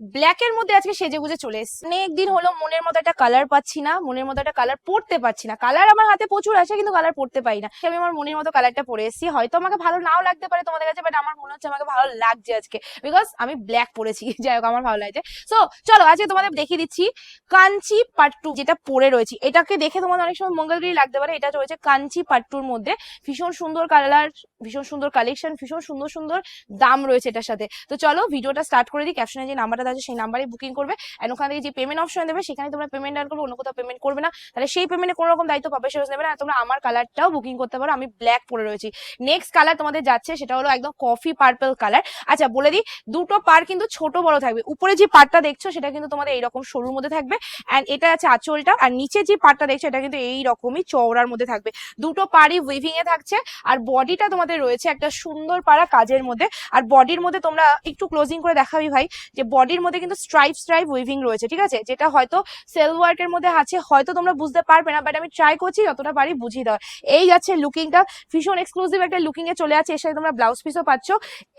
ব্ল্যাকের মধ্যে আজকে সেজে গুজে চলে এসেছি। অনেক দিন হলো মনের মতো একটা কালার পাচ্ছি না, মনের মতো একটা কালার পড়তে পারছি না। কালার আমার হাতে প্রচুর আছে কিন্তু কালার পড়তে পারি না। আমি আমার মনের মতো কালারটা পরে এসেছি। হয়তো আমাকে ভালো নাও লাগতে পারে তোমাদের কাছে বাট আমার মনে হচ্ছে আমাকে ভালো লাগছে আজকে। বিকজ আমি ব্ল্যাক পরেছি। যাই হোক, আমার ভালো লাগছে। সো চলো আজকে তোমাদের দেখিয়ে দিচ্ছি কাঞ্চি পাট্টু যেটা পরে রয়েছে। এটাকে দেখে তোমাদের অনেক সময় মঙ্গলগিরি লাগতে পারে। এটা রয়েছে কাঞ্চি পাট্টুর মধ্যে। ভীষণ সুন্দর কালার ভীষণ সুন্দর কালেকশন ভীষণ সুন্দর সুন্দর দাম রয়েছে এটার সাথে। তো চলো ভিডিওটা স্টার্ট করে দিই। ক্যাপশনে যে নাম্বারটা আছে, সেই নাম্বারে বুকিং করবে এন্ড ওখান থেকে যে পেমেন্ট অপশন দেবে সেখানে তোমরা পেমেন্ট ডান করবে, অন্য কোথাও পেমেন্ট করবে না। তাহলে সেই পেমেন্টে কোনো রকম দায়িত্ব পাবে সেরকম নেবে না। আর তোমরা আমার কালারটাও বুকিং করতে পারো, আমি ব্ল্যাক পরে রয়েছি। নেক্সট কালার তোমাদের যাচ্ছে, সেটা হলো একদম কফি পার্পল কালার আচ্ছা বলে দিই, দুটো পার কিন্তু ছোট বড় থাকবে। উপরে যে পার্টটা দেখছ, সেটা কিন্তু তোমাদের এইরকম সরুর মধ্যে থাকবে অ্যান্ড এটা আছে আঁচলটা। আর নিচে যে পার্টটা দেখছ, এটা কিন্তু এই রকমই চওড়ার মধ্যে থাকবে। দুটো পারই উইভিং এ থাকছে, আর বডিটা তোমাদের রয়েছে একটা সুন্দর পাড়া কাজের মধ্যে। আর বডির মধ্যে তোমরা একটু ক্লোজিং করে দেখাবি ভাই, যে বডির মধ্যে কিন্তু স্ট্রাইপ স্ট্রাইপ উইভিং রয়েছে, ঠিক আছে? যেটা হয়তো সেল ওয়ার্কের মধ্যে আছে, হয়তো তোমরা বুঝতে পারবে না বাট আমি ট্রাই করছি, যতটা পারি বুঝিয়ে দেওয়ার। এই যাচ্ছে লুকিংটা ভীষণ এক্সক্লুসিভ একটা লুকিং এ চলে আছে এর সাথে তোমরা ব্লাউজ পিসও পাচ্ছ।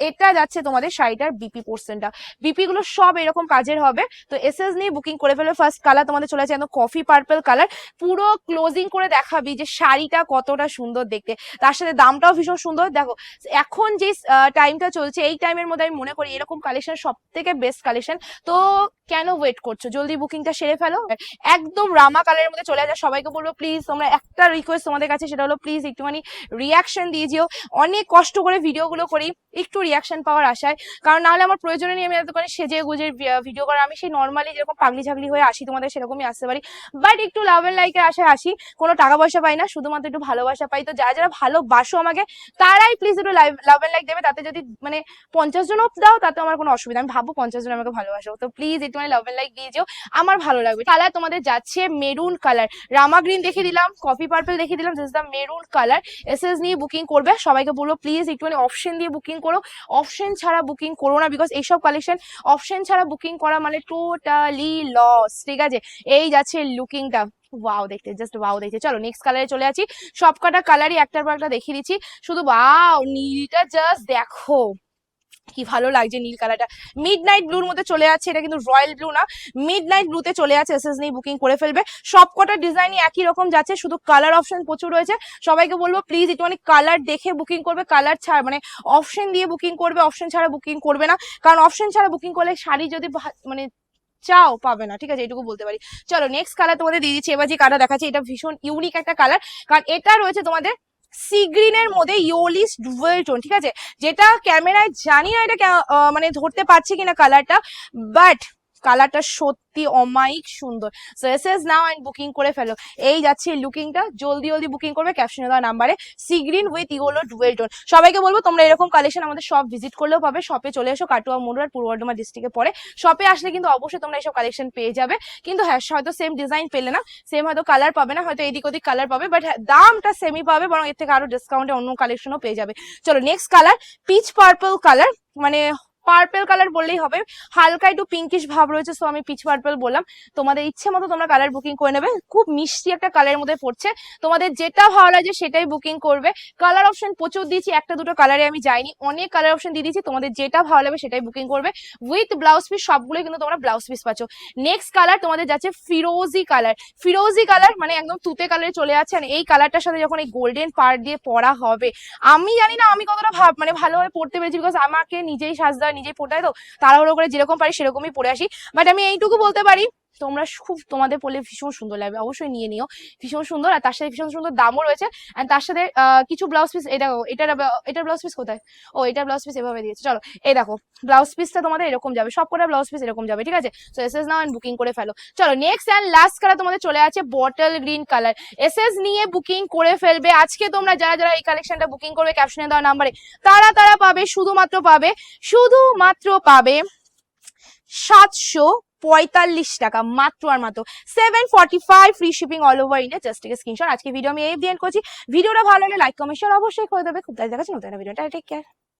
এটা যাচ্ছে তোমাদের শাড়িটার বিপি পোর্শনটা বিপি গুলো সব এরকম কাজের হবে। তো এসএস নিয়ে বুকিং করে ফেলো। ফার্স্ট কালার তোমাদের চলে আছে একদম কফি পার্পল কালার পুরো ক্লোজিং করে দেখাবি যে শাড়িটা কতটা সুন্দর দেখতে। তার সাথে দামটাও ভীষণ সুন্দর। দেখো, এখন যে টাইমটা চলছে, এই টাইমের মধ্যে আমি মনে করি এরকম কালেকশন সব থেকে বেস্ট কালেকশন তো কেন ওয়েট করছ? জলদি বুকিংটা সেরে ফেলো। একদম রামা কালারের মধ্যে চলে যায় সবাইকে বলব প্লিজ তোমরা একটা রিকোয়েস্ট তোমাদের কাছে, সেটা হলো প্লিজ একটুখানি রিয়াকশন দিয়ে যেও। অনেক কষ্ট করে ভিডিওগুলো করি। একটু রিয়াকশন পাওয়ার আশায়। কারণ নাহলে আমার প্রয়োজনে নিয়ে আমি এত করে সেজে গুজে ভিডিও করা। আমি সেই নর্মালি যেরকম পাগলি ঝাগলি হয়ে আসি তোমাদের সেরকমই আসতে পারি। বাট একটু লাভ এন্ড লাইকের আশায় আসি। কোনো টাকা পয়সা পাই না, শুধুমাত্র একটু ভালোবাসা পাই। তো যারা যারা ভালোবাসো আমাকে, তারাই প্লিজ একটু লাভ এন্ড লাইক দেবে। তাতে যদি মানে পঞ্চাশ জন দাও, তাতে আমার কোনো অসুবিধা আমি ভাবো পঞ্চাশ জন আমাকে ভালোবাসো। তো প্লিজ একটু মানে লাভ এন্ড লাইক দিয়ে যেও। আমার ভালো লাগবে। কালার তোমাদের যাচ্ছে মেরুন কালার রামা গ্রিন দেখে দিলাম কফি পার্পল দেখে দিলাম। This the maroon colour S S নিয়ে বুকিং করবে। সবাইকে বলব প্লিজ একটুখানি অপশন দিয়ে বুকিং করো অপশন ছাড়া বুকিং করো না বিকজ এইসব কালেকশন অপশন ছাড়া বুকিং করা মানে টোটালি লস ঠিক আছে? এই যাচ্ছে লুকিংটা ওয়াও দেখতে জাস্ট ওয়াও দেখতে। চলো নেক্সট কালারে চলে আছি সবকটা কালারই একটার পর একটা দেখিয়ে দিচ্ছি। শুধু ওয়াও নীলটা জাস্ট দেখো। কি ভালো লাগছে নীল কালারটা। মিড নাইট ব্লুর মধ্যে চলে যাচ্ছে, এটা কিন্তু রয়্যাল ব্লু না। মিড নাইট ব্লুতে চলে যাচ্ছে এসএস নিয়ে বুকিং করে ফেলবে। সবকটা ডিজাইনই একই রকম যাচ্ছে, শুধু কালার অপশন প্রচুর রয়েছে। সবাইকে বলব প্লিজ একটু মানে কালার দেখে বুকিং করবে। কালার ছাড় মানে অপশন দিয়ে বুকিং করবে অপশন ছাড়া বুকিং করবে না। কারণ অপশন ছাড়া বুকিং করলে শাড়ি যদি মানে চাও, পাবে না। ঠিক আছে, এটুকু বলতে পারি। চলো নেক্সট কালার তোমাদের দিয়ে দিচ্ছি। এবার যে কালার দেখাচ্ছি, এটা ভীষণ ইউনিক একটা কালার কারণ এটা রয়েছে তোমাদের সি গ্রিনের মধ্যে ইওলিস ডুয়েল টোন ঠিক আছে? যেটা ক্যামেরায় জানি না এটা মানে ধরতে পারছি কিনা কালারটা বাট কালারটা সত্যি অমায়িক সুন্দর। So S S now and booking করে ফেলো। এই যাচ্ছে লুকিংটা জলদি জলদি বুকিং করবে। ক্যাপশনে দেওয়া নাম্বারে sea green with yellow dual tone সবাইকে বলব, তোমরা এরকম কালেকশন আমাদের সব ভিজিট করলেও পাবে। শপে চলে এসো, কাটুয়া মোড়ার পূর্ব বর্ধমান ডিস্ট্রিক্টে পরে শপে আসলে কিন্তু অবশ্যই তোমরা এইসব কালেকশন পেয়ে যাবে। কিন্তু হ্যাঁ হয়তো সেম ডিজাইন পেলে না। সেম হয়তো কালার পাবে না, হয়তো এদিক ওদিক কালার পাবে। বাট দামটা সেমই পাবে, বরং এর থেকে আরও ডিসকাউন্টে অন্য কালেকশনও পেয়ে যাবে। চলো next colour peach purple colour মানে পার্পল কালার বললেই হবে। হালকা একটু পিঙ্কিশ ভাব রয়েছে সো আমি পিচ পার্পল বললাম। তোমাদের ইচ্ছে মতো তোমরা কালার বুকিং করে নেবে। খুব মিষ্টি একটা কালারের মধ্যে পড়ছে। তোমাদের যেটা ভালো লাগে সেটাই বুকিং করবে। কালার অপশন প্রচুর দিয়েছি, একটা দুটো কালারে আমি যাইনি। অনেক কালার অপশন দিয়ে দিয়েছি, তোমাদের যেটা ভালো লাগবে সেটাই বুকিং করবে। উইথ ব্লাউজ পিস সবগুলোই কিন্তু তোমরা ব্লাউজ পিস পাচ্ছ। নেক্সট কালার তোমাদের যাচ্ছে ফিরোজি কালার ফিরোজি কালার মানে একদম তুতে কালারে চলে যাচ্ছে। এই কালারটার সাথে যখন এই গোল্ডেন পার্ট দিয়ে পরা হবে, আমি জানি না আমি কতটা ভাব মানে ভালোভাবে পড়তে পেরেছি বিকজ আমাকে নিজেই হয় নিজেই হয় তো, তাড়াহুড়ো করে যেরকম পারি সেরকমই পরে আসি। বাট আমি এইটুকু বলতে পারি তোমরা খুব তোমাদের পড়লে ভীষণ সুন্দর লাগবে। অবশ্যই নিয়ে নিও। ভীষণ সুন্দর। আর তার সাথে ভীষণ সুন্দর দামও রয়েছে। অ্যান্ড তার সাথে কিছু ব্লাউজ পিস এটা এটার এটার ব্লাউজ পিস কোথায়? ও এটা ব্লাউজ পিস এভাবে দিয়েছে। চলো, এই দেখো ব্লাউজ পিসটা তোমাদের এরকম যাবে। সব কটা ব্লাউজ পিস এরকম যাবে, ঠিক আছে? So S S now and booking করে ফেলো। চলো নেক্সট অ্যান্ড লাস্ট কালার তোমাদের চলে আছে bottle green colour S S নিয়ে বুকিং করে ফেলবে। আজকে তোমরা যারা যারা এই কালেকশনটা বুকিং করবে ক্যাপশনে দেওয়া নাম্বারে তারা তারা পাবে, শুধুমাত্র পাবে শুধুমাত্র পাবে সাতশো পঁয়তাল্লিশ টাকা, মাত্র আর মাত্র। Seven forty five free shipping all over India just থেকে স্ক্রিনশট আজকে ভিডিও আমি এই দিয়ে করছি। ভিডিওটা ভালো হলে লাইক কমেন্ট অবশ্যই করে দেবে। খুব দেখা দেখাচ্ছি, নতুন ভিডিওটা টেক কেয়ার